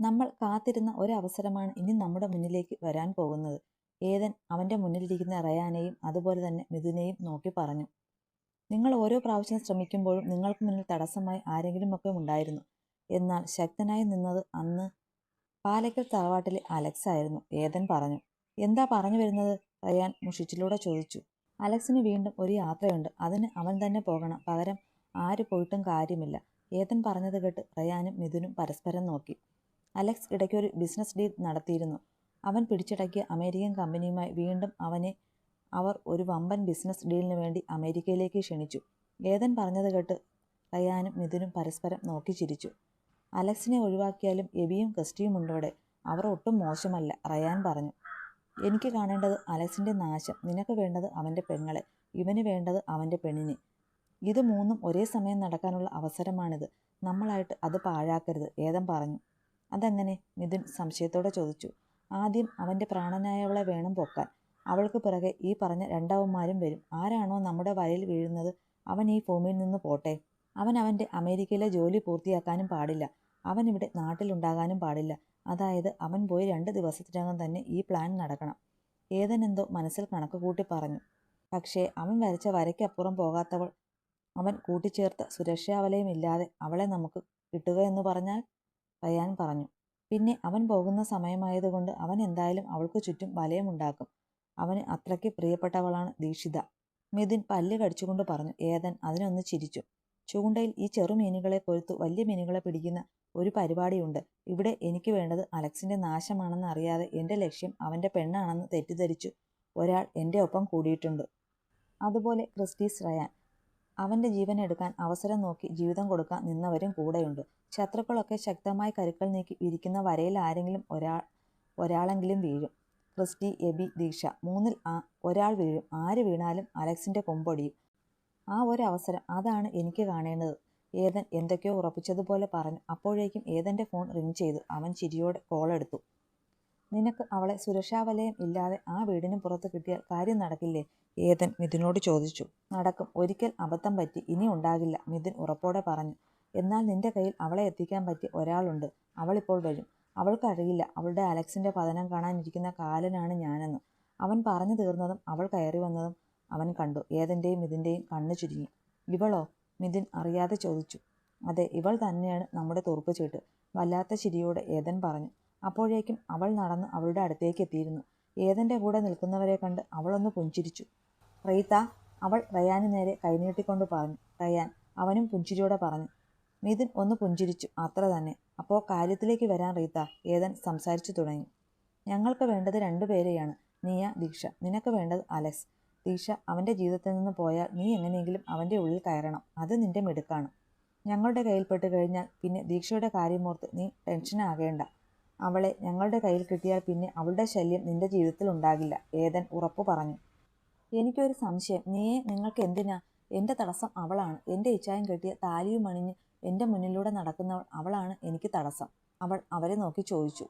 നമ്മൾ കാത്തിരുന്ന ഒരവസരമാണ് ഇനി നമ്മുടെ മുന്നിലേക്ക് വരാൻ പോകുന്നത്. ഏതൻ അവന്റെ മുന്നിലിരിക്കുന്ന റയാനെയും അതുപോലെ തന്നെ മിഥുനെയും നോക്കി പറഞ്ഞു. നിങ്ങൾ ഓരോ പ്രാവശ്യം ശ്രമിക്കുമ്പോഴും നിങ്ങൾക്ക് മുന്നിൽ തടസ്സമായി ആരെങ്കിലുമൊക്കെ ഉണ്ടായിരുന്നു. എന്നാൽ ശക്തനായി നിന്നത് അന്ന് പാലക്കൽ തറവാട്ടിലെ അലക്സ് ആയിരുന്നു ഏതൻ പറഞ്ഞു. എന്താ പറഞ്ഞു വരുന്നത്? റയാൻ മുഷിച്ചിലൂടെ ചോദിച്ചു. അലക്സിന് വീണ്ടും ഒരു യാത്രയുണ്ട്. അതിന് അവൻ തന്നെ പോകണം. പകരം ആര് പോയിട്ടും കാര്യമില്ല. ഏതൻ പറഞ്ഞത് കേട്ട് റയാനും മിഥുനും പരസ്പരം നോക്കി. അലക്സ് ഇടയ്ക്ക് ഒരു ബിസിനസ് ഡീൽ നടത്തിയിരുന്നു. അവൻ പിടിച്ചടക്കിയ അമേരിക്കൻ കമ്പനിയുമായി വീണ്ടും അവനെ അവർ ഒരു വമ്പൻ ബിസിനസ് ഡീലിന് വേണ്ടി അമേരിക്കയിലേക്ക് ക്ഷണിച്ചു. ഏതൻ പറഞ്ഞത് കേട്ട് റയാനും മിഥുനും പരസ്പരം നോക്കി ചിരിച്ചു. അലക്സിനെ ഒഴിവാക്കിയാലും എബിയും ക്രിസ്റ്റിയും ഉണ്ടോടെ? അവർ ഒട്ടും മോശമല്ല റയാൻ പറഞ്ഞു. എനിക്ക് കാണേണ്ടത് അലക്സിന്റെ നാശം. നിനക്ക് വേണ്ടത് അവന്റെ പെങ്ങളെ. ഇവന് വേണ്ടത് അവന്റെ പെണ്ണിനെ. ഇത് മൂന്നും ഒരേ സമയം നടക്കാനുള്ള അവസരമാണിത്. നമ്മളായിട്ട് അത് പാഴാക്കരുത് ഏതം പറഞ്ഞു. അതെങ്ങനെ? മിഥുൻ സംശയത്തോടെ ചോദിച്ചു. ആദ്യം അവന്റെ പ്രാണനായവളെ വേണം പൊക്കാൻ. അവൾക്ക് പിറകെ ഈ പറഞ്ഞ രണ്ടാവന്മാരും വരും. ആരാണോ നമ്മുടെ വലയിൽ വീഴുന്നത്? അവൻ ഈ ഭൂമിയിൽ നിന്ന് പോട്ടെ. അവൻ അവന്റെ അമേരിക്കയിലെ ജോലി പൂർത്തിയാക്കാനും പാടില്ല. അവൻ ഇവിടെ നാട്ടിലുണ്ടാകാനും പാടില്ല. അതായത് അവൻ പോയി രണ്ട് ദിവസത്തിനകം തന്നെ ഈ പ്ലാൻ നടക്കണം. ഏതനെന്തോ മനസ്സിൽ കണക്ക് കൂട്ടി പറഞ്ഞു. പക്ഷേ അവൻ വരച്ച വരയ്ക്കപ്പുറം പോകാത്തവൾ അവൻ കൂട്ടിച്ചേർത്ത സുരക്ഷാവലയും ഇല്ലാതെ അവളെ നമുക്ക് കിട്ടുക എന്ന് പറഞ്ഞാൽ റയാൻ പറഞ്ഞു. പിന്നെ അവൻ പോകുന്ന സമയമായതുകൊണ്ട് അവൻ എന്തായാലും അവൾക്ക് ചുറ്റും വലയമുണ്ടാക്കും. അവന് അത്രയ്ക്ക് പ്രിയപ്പെട്ടവളാണ് ദീക്ഷിത. മിഥുൻ പല്ല് കടിച്ചുകൊണ്ട് പറഞ്ഞു ഏതൻ അതിനൊന്ന് ചിരിച്ചു. ചൂണ്ടയിൽ ഈ ചെറുമീനുകളെ കൊഴുത്തു വലിയ മീനുകളെ പിടിക്കുന്ന ഒരു പരിപാടിയുണ്ട്. ഇവിടെ എനിക്ക് വേണ്ടത് അലക്സിന്റെ നാശമാണെന്ന് അറിയാതെ എന്റെ ലക്ഷ്യം അവന്റെ പെണ്ണാണെന്ന് തെറ്റിദ്ധരിച്ചു ഒരാൾ എന്റെ ഒപ്പം കൂടിയിട്ടുണ്ട്. അതുപോലെ ക്രിസ്റ്റീസ് റയാൻ. അവന്റെ ജീവൻ എടുക്കാൻ അവസരം നോക്കി ജീവിതം കൊടുക്കാൻ നിന്നവരും കൂടെയുണ്ട്. ശത്രുക്കളൊക്കെ ശക്തമായി കരുക്കൾ നീക്കി ഇരിക്കുന്ന വരയിൽ ആരെങ്കിലും ഒരാൾ ഒരാളെങ്കിലും വീഴും. ക്രിസ്റ്റി എബി ദീക്ഷ. മൂന്നിൽ ആ ഒരാൾ വീഴും. ആര് വീണാലും അലക്സിന്റെ കൊമ്പൊടിയും. ആ ഒരു അവസരം അതാണ് എനിക്ക് കാണേണ്ടത്. ഏതൻ എന്തൊക്കെയോ ഉറപ്പിച്ചതുപോലെ പറഞ്ഞു. അപ്പോഴേക്കും ഏതന്റെ ഫോൺ റിങ് ചെയ്തു. അവൻ ചിരിയോടെ കോൾ എടുത്തു. നിനക്ക് അവളെ സുരക്ഷാവലയം ഇല്ലാതെ ആ വീടിന് പുറത്ത് കിട്ടിയാൽ കാര്യം നടക്കില്ലേ? ഏതൻ മിഥുനോട് ചോദിച്ചു. നടക്കും. ഒരിക്കൽ അബദ്ധം പറ്റി ഇനി ഉണ്ടാകില്ല മിഥുൻ ഉറപ്പോടെ പറഞ്ഞു. എന്നാൽ നിന്റെ കയ്യിൽ അവളെ എത്തിക്കാൻ പറ്റിയ ഒരാളുണ്ട്. അവളിപ്പോൾ വരും. അവൾക്കറിയില്ല അവളുടെ അലക്സിന്റെ പതനം കാണാനിരിക്കുന്ന കാലനാണ് ഞാനെന്ന്. അവൻ പറഞ്ഞു തീർന്നതും അവൾ കയറി വന്നതും അവൻ കണ്ടു. ഏതന്റെയും മിഥുന്റെയും കണ്ണു ചുരുങ്ങി. ഇവളോ? മിഥുൻ അറിയാതെ ചോദിച്ചു. അതെ ഇവൾ തന്നെയാണ് നമ്മുടെ തുറുപ്പ് ചീട്ട് വല്ലാത്ത ചിരിയോടെ ഏതൻ പറഞ്ഞു. അപ്പോഴേക്കും അവൾ നടന്ന് അവളുടെ അടുത്തേക്ക് എത്തിയിരുന്നു. ഏതന്റെ കൂടെ നിൽക്കുന്നവരെ കണ്ട് അവളൊന്ന് പുഞ്ചിരിച്ചു. റീത്ത അവൾ റയാന് നേരെ കൈനീട്ടിക്കൊണ്ട് പറഞ്ഞു. റയാൻ അവനും പുഞ്ചിരിയോടെ പറഞ്ഞു. മിഥുൻ ഒന്ന് പുഞ്ചിരിച്ചു അത്ര തന്നെ. അപ്പോൾ കാര്യത്തിലേക്ക് വരാൻ റീത്ത ഏതൻ സംസാരിച്ചു തുടങ്ങി. ഞങ്ങൾക്ക് വേണ്ടത് രണ്ടു രണ്ടുപേരെയാണ് നീയ ദീക്ഷ. നിനക്ക് വേണ്ടത് അലക്സ്. ദീക്ഷ അവന്റെ ജീവിതത്തിൽ നിന്ന് പോയാൽ നീ എങ്ങനെയെങ്കിലും അവന്റെ ഉള്ളിൽ കയറണം. അത് നിന്റെ മിടുക്കാണ്. ഞങ്ങളുടെ കയ്യിൽപ്പെട്ട് കഴിഞ്ഞാൽ പിന്നെ ദീക്ഷയുടെ കാര്യമോർത്ത് നീ ടെൻഷനാകേണ്ട. അവളെ ഞങ്ങളുടെ കയ്യിൽ കിട്ടിയാൽ പിന്നെ അവളുടെ ശല്യം നിന്റെ ജീവിതത്തിൽ ഉണ്ടാകില്ല ഏതൻ ഉറപ്പു പറഞ്ഞു. എനിക്കൊരു സംശയം നീയെ നിങ്ങൾക്ക് എന്തിനാ? എന്റെ തടസ്സം അവളാണ്. എന്റെ ഇച്ഛായം കെട്ടിയ താലിയും അണിഞ്ഞ് എന്റെ മുന്നിലൂടെ നടക്കുന്നവൾ അവളാണ് എനിക്ക് തടസ്സം. അവൾ അവരെ നോക്കി ചോദിച്ചു.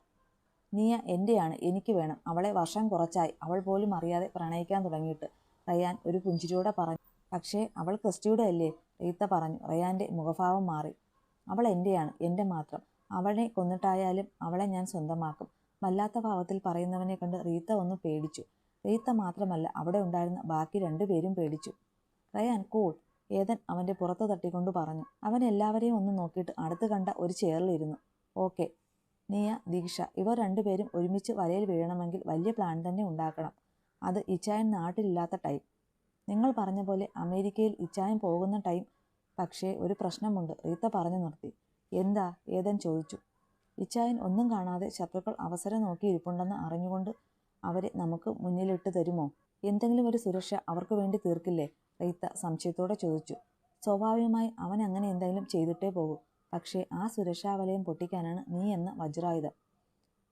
നീയ എന്റെയാണ് എനിക്ക് വേണം. അവളെ വർഷം കുറച്ചായി. അവൾ പോലും അറിയാതെ പ്രണയിക്കാൻ തുടങ്ങിയിട്ട്. റയാൻ ഒരു പുഞ്ചിരിയോടെ പറഞ്ഞു. പക്ഷേ അവൾ ക്രിസ്റ്റിയുടെ അല്ലേ? റീത്ത പറഞ്ഞു. റയാന്റെ മുഖഭാവം മാറി. അവൾ എന്റെയാണ് എന്റെ മാത്രം. അവളെ കൊന്നിട്ടായാലും അവളെ ഞാൻ സ്വന്തമാക്കും. വല്ലാത്ത ഭാവത്തിൽ പറയുന്നവനെ കണ്ട് റീത്ത ഒന്ന് പേടിച്ചു. റീത്ത മാത്രമല്ല അവിടെ ഉണ്ടായിരുന്ന ബാക്കി രണ്ടുപേരും പേടിച്ചു. റയാൻ കൂൾ ഏതൻ അവന്റെ പുറത്ത് തട്ടിക്കൊണ്ട് പറഞ്ഞു. അവൻ എല്ലാവരെയും ഒന്ന് നോക്കിയിട്ട് അടുത്ത് കണ്ട ഒരു ചെയറിലിരുന്നു ഓക്കെ. നീയ ദീക്ഷ ഇവർ രണ്ടുപേരും ഒരുമിച്ച് വലയിൽ വീഴണമെങ്കിൽ വലിയ പ്ലാൻ തന്നെ ഉണ്ടാക്കണം. അത് ഇച്ചായൻ നാട്ടിലില്ലാത്ത ടൈം. നിങ്ങൾ പറഞ്ഞ പോലെ അമേരിക്കയിൽ ഇച്ചായൻ പോകുന്ന ടൈം. പക്ഷേ ഒരു പ്രശ്നമുണ്ട്. റീത്ത പറഞ്ഞു നിർത്തി. എന്താ? ഏതൻ ചോദിച്ചു. ഇച്ചായൻ ഒന്നും കാണാതെ ശത്രുക്കൾ അവസരം നോക്കി ഇരിപ്പുണ്ടെന്ന് അറിഞ്ഞുകൊണ്ട് അവരെ നമുക്ക് മുന്നിലിട്ട് തരുമോ? എന്തെങ്കിലും ഒരു സുരക്ഷ അവർക്ക് വേണ്ടി തീർക്കില്ലേ? റീത്ത സംശയത്തോടെ ചോദിച്ചു. സ്വാഭാവികമായി അവൻ അങ്ങനെ എന്തെങ്കിലും ചെയ്തിട്ടേ പോകൂ. പക്ഷേ ആ സുരക്ഷാവലയം പൊട്ടിക്കാനാണ് നീ എന്ന വജ്രായുധം.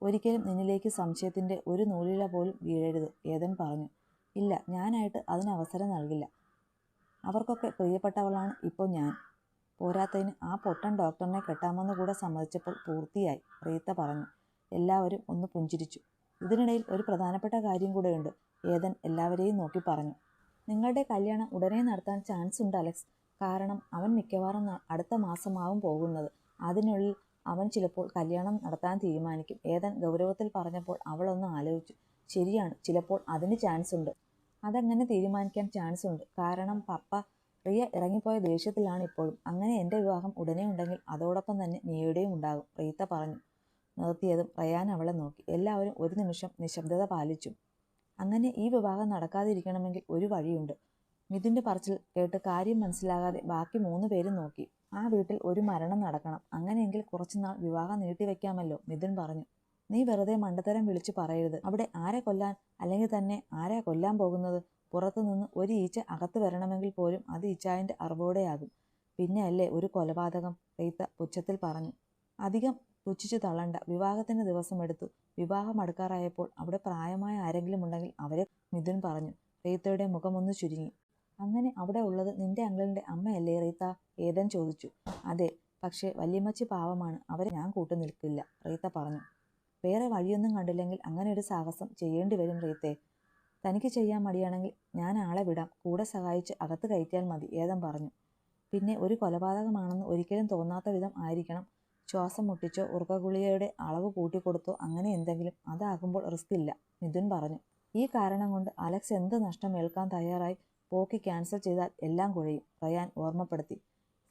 ഒരിക്കലും നിന്നിലേക്ക് സംശയത്തിന്റെ ഒരു നൂലില പോലും വീഴരുത് ഏതൻ പറഞ്ഞു. ഇല്ല ഞാനായിട്ട് അതിനവസരം നൽകില്ല. അവർക്കൊക്കെ പ്രിയപ്പെട്ടവളാണ് ഇപ്പോൾ ഞാൻ. പോരാത്തതിന് ആ പൊട്ടൻ ഡോക്ടറിനെ കെട്ടാമെന്ന് കൂടെ സമ്മതിച്ചപ്പോൾ പൂർത്തിയായി. റീത്ത പറഞ്ഞു. എല്ലാവരും ഒന്ന് പുഞ്ചിരിച്ചു. ഇതിനിടയിൽ ഒരു പ്രധാനപ്പെട്ട കാര്യം കൂടെയുണ്ട്. ഏതൻ എല്ലാവരെയും നോക്കി പറഞ്ഞു. നിങ്ങളുടെ കല്യാണം ഉടനെ നടത്താൻ ചാൻസ് ഉണ്ട് അലക്സ്. കാരണം അവൻ മിക്കവാറും അടുത്ത മാസമാവും പോകുന്നത്. അതിനുള്ളിൽ അവൻ ചിലപ്പോൾ കല്യാണം നടത്താൻ തീരുമാനിക്കും. ഏതൻ ഗൗരവത്തിൽ പറഞ്ഞപ്പോൾ അവളൊന്ന് ആലോചിച്ചു. ശരിയാണ് ചിലപ്പോൾ അതിന് ചാൻസ് ഉണ്ട്. അതങ്ങനെ തീരുമാനിക്കാൻ ചാൻസ് ഉണ്ട്. കാരണം പപ്പ റിയ ഇറങ്ങിപ്പോയ ദേഷ്യത്തിലാണ് ഇപ്പോഴും. അങ്ങനെ എന്റെ വിവാഹം ഉടനെ ഉണ്ടെങ്കിൽ അതോടൊപ്പം തന്നെ നീയുടെയും ഉണ്ടാകും. പ്രീത്ത പറഞ്ഞു. നിർത്തിയതും റയാൻ അവളെ നോക്കി. എല്ലാവരും ഒരു നിമിഷം നിശബ്ദത പാലിച്ചു. അങ്ങനെ ഈ വിവാഹം നടക്കാതിരിക്കണമെങ്കിൽ ഒരു വഴിയുണ്ട്. മിഥുന്റെ പറച്ചിൽ കേട്ട് കാര്യം മനസ്സിലാകാതെ ബാക്കി മൂന്ന് പേരും നോക്കി. ആ വീട്ടിൽ ഒരു മരണം നടക്കണം. അങ്ങനെയെങ്കിൽ കുറച്ചുനാൾ വിവാഹം നീട്ടിവെക്കാമല്ലോ മിഥുൻ പറഞ്ഞു. നീ വെറുതെ മണ്ടത്തരം വിളിച്ചു പറയരുത്. അവിടെ ആരെ കൊല്ലാൻ അല്ലെങ്കിൽ തന്നെ ആരെ കൊല്ലാൻ പോകുന്നത്? പുറത്തുനിന്ന് ഒരു ഈച്ച അകത്ത് വരണമെങ്കിൽ പോലും അത് ഈച്ചായന്റെ അറിവോടെയാകും. പിന്നെ അല്ലേ ഒരു കൊലപാതകം? റീത്ത പുച്ഛത്തിൽ പറഞ്ഞു. അധികം പുച്ഛിച്ചു തള്ളണ്ട. ദിവസം എടുത്തു. വിവാഹം അടുക്കാറായപ്പോൾ അവിടെ പ്രായമായ ആരെങ്കിലും ഉണ്ടെങ്കിൽ അവരെ മിഥുൻ പറഞ്ഞു. റീത്തയുടെ മുഖമൊന്ന് ചുരുങ്ങി. അങ്ങനെ അവിടെ ഉള്ളത് നിന്റെ അങ്കിളിന്റെ അമ്മയല്ലേ റീത്ത? ഏതൻ ചോദിച്ചു. അതെ പക്ഷേ വല്യമ്മച്ചി പാവമാണ്. അവരെ ഞാൻ കൂട്ടു നിൽക്കില്ല റീത്ത പറഞ്ഞു. വേറെ വഴിയൊന്നും കണ്ടില്ലെങ്കിൽ അങ്ങനെ ഒരു സാഹസം ചെയ്യേണ്ടി വരും റീത്തെ. തനിക്ക് ചെയ്യാൻ മടിയാണെങ്കിൽ ഞാൻ ആളെ വിടാം. കൂടെ സഹായിച്ച് അകത്ത് കയറ്റിയാൽ മതി ഏതം പറഞ്ഞു. പിന്നെ ഒരു കൊലപാതകമാണെന്ന് ഒരിക്കലും തോന്നാത്ത വിധം ആയിരിക്കണം. ശ്വാസം മുട്ടിച്ചോ ഉറക്കഗുളികയുടെ അളവ് കൂട്ടിക്കൊടുത്തോ അങ്ങനെ എന്തെങ്കിലും അതാകുമ്പോൾ റിസ്ക് ഇല്ല മിഥുൻ പറഞ്ഞു. ഈ കാരണം കൊണ്ട് അലക്സ് എന്ത് നഷ്ടം ഏൽക്കാൻ തയ്യാറായി പോക്കി ക്യാൻസൽ ചെയ്താൽ എല്ലാം കുഴയും റയാൻ ഓർമ്മപ്പെടുത്തി.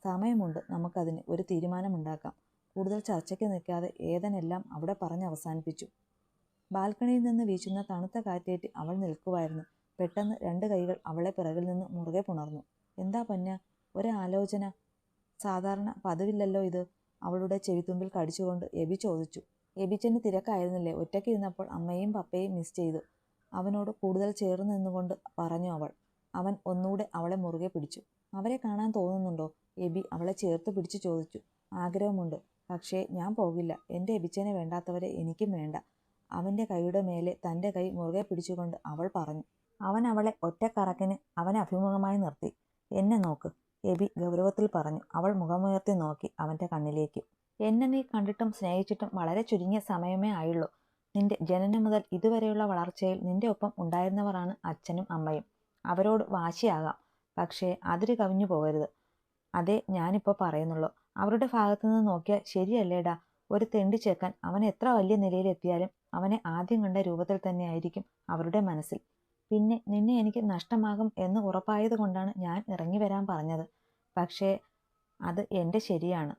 സമയമുണ്ട്. നമുക്കതിന് ഒരു തീരുമാനമുണ്ടാക്കാം. കൂടുതൽ ചർച്ചയ്ക്ക് നിൽക്കാതെ ഏതനെല്ലാം അവിടെ പറഞ്ഞ് അവസാനിപ്പിച്ചു. ബാൽക്കണിയിൽ നിന്ന് വീശുന്ന തണുത്ത കാറ്റേറ്റ് അവൾ നിൽക്കുമായിരുന്നു പെട്ടെന്ന് രണ്ട് കൈകൾ അവളെ പിറകിൽ നിന്ന് മുറുകെ പുണർന്നു. എന്താ പന്ന? ഒരാലോചന. സാധാരണ പതിവില്ലല്ലോ ഇത്. അവളുടെ ചെവിത്തുമ്പിൽ കടിച്ചുകൊണ്ട് എബി ചോദിച്ചു. എബിച്ചന് തിരക്കായിരുന്നില്ലേ? ഒറ്റയ്ക്ക് ഇരുന്നപ്പോൾ അമ്മയും പപ്പയും മിസ് ചെയ്തു. അവനോട് കൂടുതൽ ചേർന്ന് നിന്നുകൊണ്ട് പറഞ്ഞു അവൾ. അവൻ ഒന്നുകൂടെ അവളെ മുറുകെ പിടിച്ചു. അവരെ കാണാൻ തോന്നുന്നുണ്ടോ? എബി അവളെ ചേർത്ത് പിടിച്ചു ചോദിച്ചു. ആഗ്രഹമുണ്ട്. പക്ഷേ ഞാൻ പോകില്ല. എന്റെ എബിച്ചനെ വേണ്ടാത്തവരെ എനിക്കും വേണ്ട. അവന്റെ കൈയുടെ മേലെ തന്റെ കൈ മുറുകെ പിടിച്ചുകൊണ്ട് അവൾ പറഞ്ഞു അവൻ അവളെ ഒറ്റക്കറക്കിന് അവനെ അഭിമുഖമായി നിർത്തി. എന്നെ നോക്ക് എബി ഗൗരവത്തിൽ പറഞ്ഞു. അവൾ മുഖമുയർത്തി നോക്കി അവന്റെ കണ്ണിലേക്ക്. എന്നെ നീ കണ്ടിട്ടും സ്നേഹിച്ചിട്ടും വളരെ ചുരുങ്ങിയ സമയമേ ആയുള്ളൂ. നിന്റെ ജനനം മുതൽ ഇതുവരെയുള്ള വളർച്ചയിൽ നിന്റെ ഒപ്പം ഉണ്ടായിരുന്നവരാണ് അച്ഛനും അമ്മയും. അവരോട് വാശിയാകാം പക്ഷേ അതിര് കവിഞ്ഞു പോകരുത്. അതേ ഞാനിപ്പോൾ പറയുന്നുള്ളൂ. അവരുടെ ഭാഗത്തു നിന്ന് നോക്കിയാൽ ശരിയല്ലേടാ? ഒരു തെണ്ടി ചേക്കാൻ അവൻ എത്ര വലിയ നിലയിലെത്തിയാലും അവനെ ആദ്യം കണ്ട രൂപത്തിൽ തന്നെയായിരിക്കും അവരുടെ മനസ്സിൽ. പിന്നെ നിന്നെ എനിക്ക് നഷ്ടമാകും എന്ന് ഉറപ്പായത് കൊണ്ടാണ് ഞാൻ ഇറങ്ങി വരാൻ പറഞ്ഞത്. പക്ഷേ അത് എന്റെ ശരിയാണ്.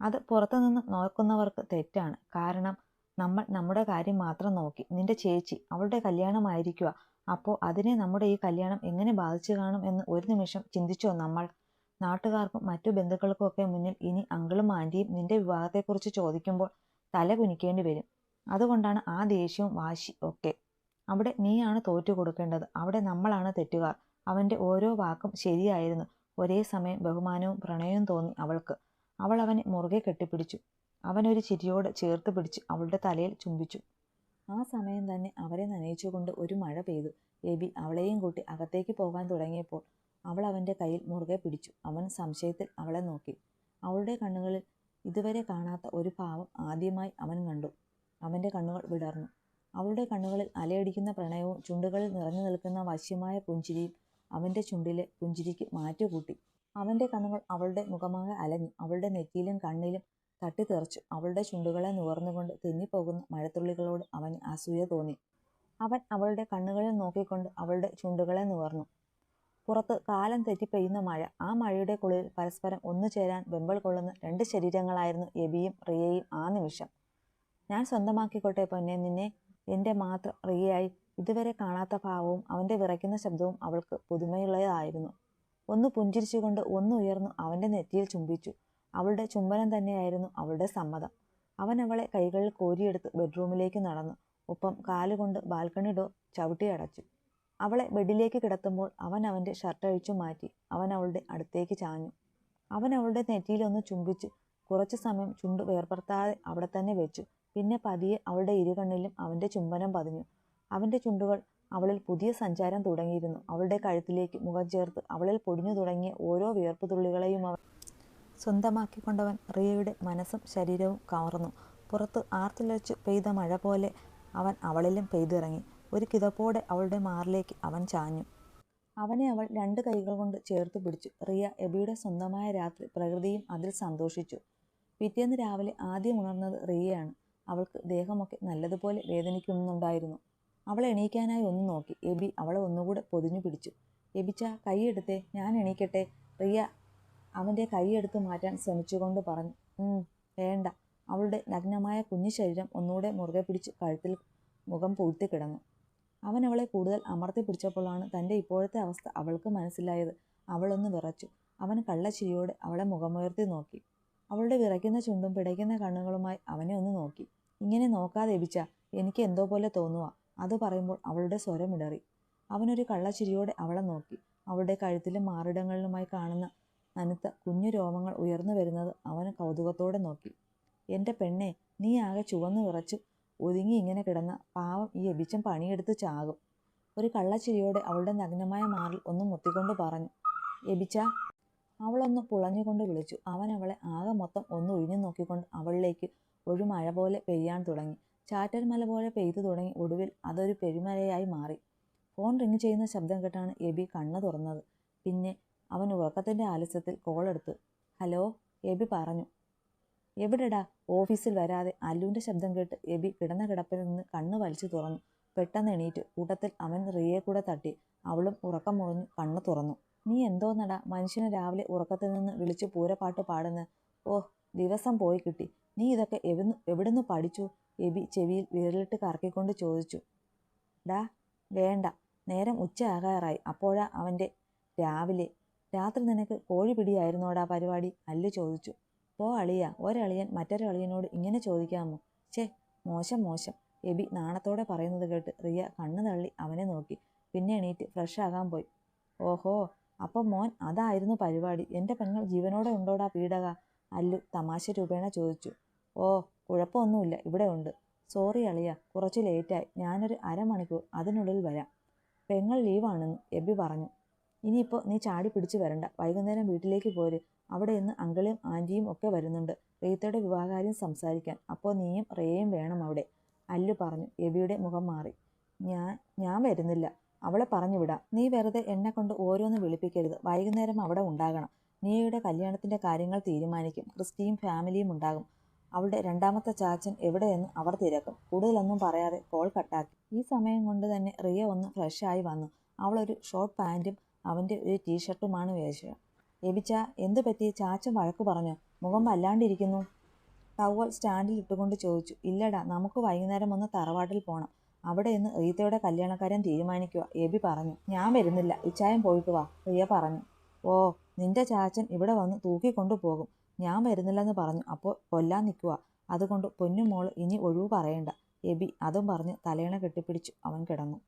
അത് പുറത്തുനിന്ന് നോക്കുന്നവർക്ക് തെറ്റാണ്. കാരണം നമ്മൾ നമ്മുടെ കാര്യം മാത്രം നോക്കി. നിന്റെ ചേച്ചി അവളുടെ കല്യാണമായിരിക്കുക അപ്പോൾ അതിനെ നമ്മുടെ ഈ കല്യാണം എങ്ങനെ ബാധിച്ചു കാണും എന്ന് ഒരു നിമിഷം ചിന്തിച്ചോ നമ്മൾ? നാട്ടുകാർക്കും മറ്റു ബന്ധുക്കൾക്കും ഒക്കെ മുന്നിൽ ഇനി അങ്കിളും ആന്റിയും നിന്റെ വിവാഹത്തെക്കുറിച്ച് ചോദിക്കുമ്പോൾ തല കുനിക്കേണ്ടി വരും. അതുകൊണ്ടാണ് ആ ദേഷ്യവും വാശി ഒക്കെ. അവിടെ നീയാണ് തോറ്റു കൊടുക്കേണ്ടത്. അവിടെ നമ്മളാണ് തെറ്റുകാർ. അവന്റെ ഓരോ വാക്കും ശരിയായിരുന്നു. ഒരേ സമയം ബഹുമാനവും പ്രണയവും തോന്നി അവൾക്ക്. അവൾ അവനെ മുറുകെ കെട്ടിപ്പിടിച്ചു. അവനൊരു ചിരിയോട് ചേർത്ത് പിടിച്ച് അവളുടെ തലയിൽ ചുംബിച്ചു. ആ സമയം തന്നെ അവരെ നനയിച്ചുകൊണ്ട് ഒരു മഴ പെയ്തു. എബി അവളെയും കൂട്ടി അകത്തേക്ക് പോകാൻ തുടങ്ങിയപ്പോൾ അവൾ അവന്റെ കയ്യിൽ മുറുകെ പിടിച്ചു. അവൻ സംശയത്തിൽ അവളെ നോക്കി. അവളുടെ കണ്ണുകളിൽ ഇതുവരെ കാണാത്ത ഒരു ഭാവം ആദ്യമായി അവൻ കണ്ടു. അവന്റെ കണ്ണുകൾ വിടർന്നു. അവളുടെ കണ്ണുകളിൽ അലയടിക്കുന്ന പ്രണയവും ചുണ്ടുകളിൽ നിറഞ്ഞു നിൽക്കുന്ന വശ്യമായ പുഞ്ചിരിയും അവന്റെ ചുണ്ടിലെ പുഞ്ചിരിക്ക് മാറ്റുകൂട്ടി. അവന്റെ കണ്ണുകൾ അവളുടെ മുഖമാകെ അലഞ്ഞു. അവളുടെ നെറ്റിയിലും കണ്ണിലും തട്ടിത്തെറിച്ചു. അവളുടെ ചുണ്ടുകളെ നുകർന്നുകൊണ്ട് തെന്നിപ്പോകുന്ന മഴത്തുള്ളികളോട് അവന് അസൂയ തോന്നി. അവൻ അവളുടെ കണ്ണുകളിൽ നോക്കിക്കൊണ്ട് അവളുടെ ചുണ്ടുകളെ നുകർന്നു പുറത്ത് കാലം തെറ്റി പെയ്യുന്ന മഴ. ആ മഴയുടെ കുളിയിൽ പരസ്പരം ഒന്നു ചേരാൻ വെമ്പൽ കൊള്ളുന്ന രണ്ട് ശരീരങ്ങളായിരുന്നു എബിയും റിയയും ആ നിമിഷം. ഞാൻ സ്വന്തമാക്കിക്കോട്ടെ പൊന്നെ. നിന്നെ എന്റെ മാത്രം റിയായി ഇതുവരെ കാണാത്ത ഭാവവും അവന്റെ വിറയ്ക്കുന്ന ശബ്ദവും അവൾക്ക് പുതുമയുള്ളതായിരുന്നു. ഒന്ന് പുഞ്ചിരിച്ചുകൊണ്ട് ഒന്ന് ഉയർന്നു അവന്റെ നെറ്റിയിൽ ചുംബിച്ചു. അവളുടെ ചുംബനം തന്നെയായിരുന്നു അവളുടെ സമ്മതം. അവൻ അവളെ കൈകളിൽ കോരിയെടുത്ത് ബെഡ്റൂമിലേക്ക് നടന്നു. ഒപ്പം കാലുകൊണ്ട് ബാൽക്കണി ഡോർ ചവിട്ടിയടച്ചു അവളെ ബെഡിലേക്ക് കിടത്തുമ്പോൾ അവൻ അവന്റെ ഷർട്ട് അഴിച്ചു മാറ്റി അവൻ അവളുടെ അടുത്തേക്ക് ചാഞ്ഞു. അവൻ അവളുടെ നെറ്റിയിലൊന്ന് ചുംബിച്ച് കുറച്ചു സമയം ചുണ്ട് വേർപെടുത്താതെ അവിടെ തന്നെ വെച്ചു. പിന്നെ പതിയെ അവളുടെ ഇരുകണ്ണിലും അവന്റെ ചുംബനം പതിഞ്ഞു. അവന്റെ ചുണ്ടുകൾ അവളിൽ പുതിയ സഞ്ചാരം തുടങ്ങിയിരുന്നു. അവളുടെ കഴുത്തിലേക്ക് മുഖം ചേർത്ത് അവളിൽ പൊടിഞ്ഞു തുടങ്ങിയ ഓരോ വിയർപ്പ് തുള്ളികളെയും അവൻ സ്വന്തമാക്കിക്കൊണ്ടവൻ റിയയുടെ മനസ്സും ശരീരവും കവർന്നു. പുറത്ത് ആർത്തിലച്ചു പെയ്ത മഴ പോലെ അവൻ അവളിലും പെയ്തിറങ്ങി. ഒരു കിതപ്പോടെ അവളുടെ മാറിലേക്ക് അവൻ ചാഞ്ഞു. അവനെ അവൾ രണ്ട് കൈകൾ കൊണ്ട് ചേർത്ത് പിടിച്ചു. റിയ എബിയുടെ സ്വന്തമായ രാത്രി പ്രകൃതിയും അതിൽ സന്തോഷിച്ചു. പിറ്റേന്ന് രാവിലെ ആദ്യം ഉണർന്നത് റിയയാണ്. അവൾക്ക് ദേഹമൊക്കെ നല്ലതുപോലെ വേദനിക്കുന്നുണ്ടായിരുന്നു. അവളെ എണീക്കാനായി ഒന്ന് നോക്കി. എബി അവളെ ഒന്നുകൂടെ പൊതിഞ്ഞു പിടിച്ചു. എബിച്ച കൈയെടുത്തേ. ഞാൻ എണീക്കട്ടെ. റിയ അവന്റെ കൈയെടുത്ത് മാറ്റാൻ ശ്രമിച്ചുകൊണ്ട് പറഞ്ഞു. വേണ്ട. അവളുടെ നഗ്നമായ കുഞ്ഞു ശരീരം ഒന്നുകൂടെ മുറുകെ പിടിച്ച് കഴുത്തിൽ മുഖം പൂഴ്ത്തി കിടന്നു. അവൻ അവളെ കൂടുതൽ അമർത്തി പിടിച്ചപ്പോഴാണ് തന്റെ ഇപ്പോഴത്തെ അവസ്ഥ അവൾക്ക് മനസ്സിലായത്. അവളൊന്ന് വിറച്ചു. അവൻ കള്ളച്ചിരിയോടെ അവളെ മുഖമുയർത്തി നോക്കി. അവളുടെ വിറയ്ക്കുന്ന ചുണ്ടും പിടയ്ക്കുന്ന കണ്ണുകളുമായി അവനെ ഒന്ന് നോക്കി. ഇങ്ങനെ നോക്കാതെ എബിച്ച എനിക്ക് എന്തോ പോലെ തോന്നുക അത് പറയുമ്പോൾ അവളുടെ സ്വരമിടറി അവനൊരു കള്ളച്ചിരിയോടെ അവളെ നോക്കി. അവളുടെ കഴുത്തിലും മാറിടങ്ങളിലുമായി കാണുന്ന നനുത്ത കുഞ്ഞു രോമങ്ങൾ ഉയർന്നു വരുന്നത് അവന് കൗതുകത്തോടെ നോക്കി. എന്റെ പെണ്ണെ നീ ആകെ ചുവന്നു വിറച്ചു. ഒതുങ്ങി ഇങ്ങനെ കിടന്ന പാവം ഈ എബിച്ചൻ പണിയെടുത്ത് ചാകും. ഒരു കള്ളച്ചിരിയോടെ അവളുടെ നഗ്നമായ മാറിൽ ഒന്ന് മുത്തിക്കൊണ്ട് പറഞ്ഞു. എബിച്ച. അവളൊന്ന് പുളഞ്ഞുകൊണ്ട് വിളിച്ചു. അവൻ അവളെ ആകെ മൊത്തം ഒന്ന് ഒഴിഞ്ഞു നോക്കിക്കൊണ്ട് അവളിലേക്ക് ഒരു മഴ പോലെ പെയ്യാൻ തുടങ്ങി. ചാറ്റൽ മല പോലെ പെയ്തു തുടങ്ങി. ഒടുവിൽ അതൊരു പെരുമഴയായി മാറി. ഫോൺ റിങ് ചെയ്യുന്ന ശബ്ദം കേട്ടാണ് എബി കണ്ണു തുറന്നത്. പിന്നെ അവൻ ഉറക്കത്തിന്റെ ആലസ്യത്തിൽ കോൾ എടുത്തു. ഹലോ എബി പറഞ്ഞു. എവിടെടാ? ഓഫീസിൽ വരാതെ അല്ലുവിന്റെ ശബ്ദം കേട്ട് എബി കിടന്ന കിടപ്പിൽ നിന്ന് കണ്ണ് വലിച്ചു തുറന്നു. പെട്ടെന്ന് എണീറ്റ്. കൂട്ടത്തിൽ അവൻ റിയെ കൂടെ തട്ടി. അവളും ഉറക്കം മുറിഞ്ഞു കണ്ണ് തുറന്നു. നീ എന്തോന്നടാ? മനുഷ്യനെ രാവിലെ ഉറക്കത്തിൽ നിന്ന് വിളിച്ച് പൂരപ്പാട്ട് പാടുന്ന. ഓഹ് ദിവസം പോയി കിട്ടി. നീ ഇതൊക്കെ എവിടുന്ന് എവിടുന്ന് പഠിച്ചു? എബി ചെവിയിൽ വിരലിട്ട് കറക്കിക്കൊണ്ട് ചോദിച്ചു. ഡാ വേണ്ട. നേരം ഉച്ചയാകാറായി. അപ്പോഴാ അവന്റെ രാവിലെ. രാത്രി നിനക്ക് കോഴി പിടിയായിരുന്നോടാ പരിപാടി? അല്ലു ചോദിച്ചു. പോ അളിയ ഒരളിയൻ മറ്റൊരളിയനോട് ഇങ്ങനെ ചോദിക്കാമോ? ഛേ മോശം മോശം. എബി നാണത്തോടെ പറയുന്നത് കേട്ട് റിയ കണ്ണു തള്ളി അവനെ നോക്കി. പിന്നെ എണീറ്റ് ഫ്രഷ് ആകാൻ പോയി. ഓഹോ അപ്പം മോൻ അതായിരുന്നു പരിപാടി. എന്റെ പെങ്ങൾ ജീവനോടെ ഉണ്ടോടാ പീഡക? അല്ലു തമാശ രൂപേണ ചോദിച്ചു. ഓ കുഴപ്പമൊന്നുമില്ല. ഇവിടെ ഉണ്ട്. സോറി അളിയ കുറച്ച് ലേറ്റായി. ഞാനൊരു അരമണിക്കൂർ അതിനുള്ളിൽ വരാം. പെങ്ങൾ ലീവാണെന്ന് എബി പറഞ്ഞു. ഇനിയിപ്പോൾ നീ ചാടി പിടിച്ചു വരണ്ട. വൈകുന്നേരം വീട്ടിലേക്ക് പോര്. അവിടെ ഇന്ന് അങ്കിളും ആന്റിയും ഒക്കെ വരുന്നുണ്ട്. റീത്തയുടെ വിവാഹകാര്യം സംസാരിക്കാൻ. അപ്പോൾ നീയും റേയും വേണം അവിടെ. അല്ലു പറഞ്ഞു. എബിയുടെ മുഖം മാറി. ഞാൻ ഞാൻ വരുന്നില്ല. അവളെ പറഞ്ഞു വിടാം. നീ വെറുതെ എന്നെ കൊണ്ട് ഓരോന്ന് വിളിപ്പിക്കരുത്. വൈകുന്നേരം അവിടെ ഉണ്ടാകണം. നീയുടെ കല്യാണത്തിന്റെ കാര്യങ്ങൾ തീരുമാനിക്കും. ക്രിസ്റ്റിയും ഫാമിലിയും ഉണ്ടാകും. അവളുടെ രണ്ടാമത്തെ ചാച്ചൻ എവിടെയെന്ന് അവർ തിരക്കും. കൂടുതലൊന്നും പറയാതെ കോൾ കട്ടാക്കി. ഈ സമയം കൊണ്ട് തന്നെ റിയ ഒന്ന് ഫ്രഷായി വന്നു. അവളൊരു ഷോർട്ട് പാന്റും അവന്റെ ഒരു ടീഷർട്ടുമാണ് വേശം എബിച്ച എന്തു പറ്റി? ചാച്ചൻ വഴക്ക് പറഞ്ഞു? മുഖം വല്ലാണ്ടിരിക്കുന്നു. ടവൽ സ്റ്റാൻഡിൽ ഇട്ടുകൊണ്ട് ചോദിച്ചു. ഇല്ലടാ നമുക്ക് വൈകുന്നേരം ഒന്ന് തറവാട്ടിൽ പോകണം അവിടെ നിന്ന് റീത്തയുടെ കല്യാണക്കാരൻ തീരുമാനിക്കുക. എബി പറഞ്ഞു. ഞാൻ വരുന്നില്ല. ഇച്ചായം പോയിട്ട് വാ. റിയ പറഞ്ഞു. ഓ നിന്റെ ചാച്ചൻ ഇവിടെ വന്ന് തൂക്കിക്കൊണ്ടു പോകും. ഞാൻ വരുന്നില്ലെന്ന് പറഞ്ഞു. അപ്പോൾ കൊല്ലാൻ നിൽക്കുക അതുകൊണ്ട് പൊന്നുമോൾ ഇനി ഒഴിവ് പറയണ്ട. എബി അതും പറഞ്ഞ് തലേണ കെട്ടിപ്പിടിച്ചു അവൻ കിടന്നു.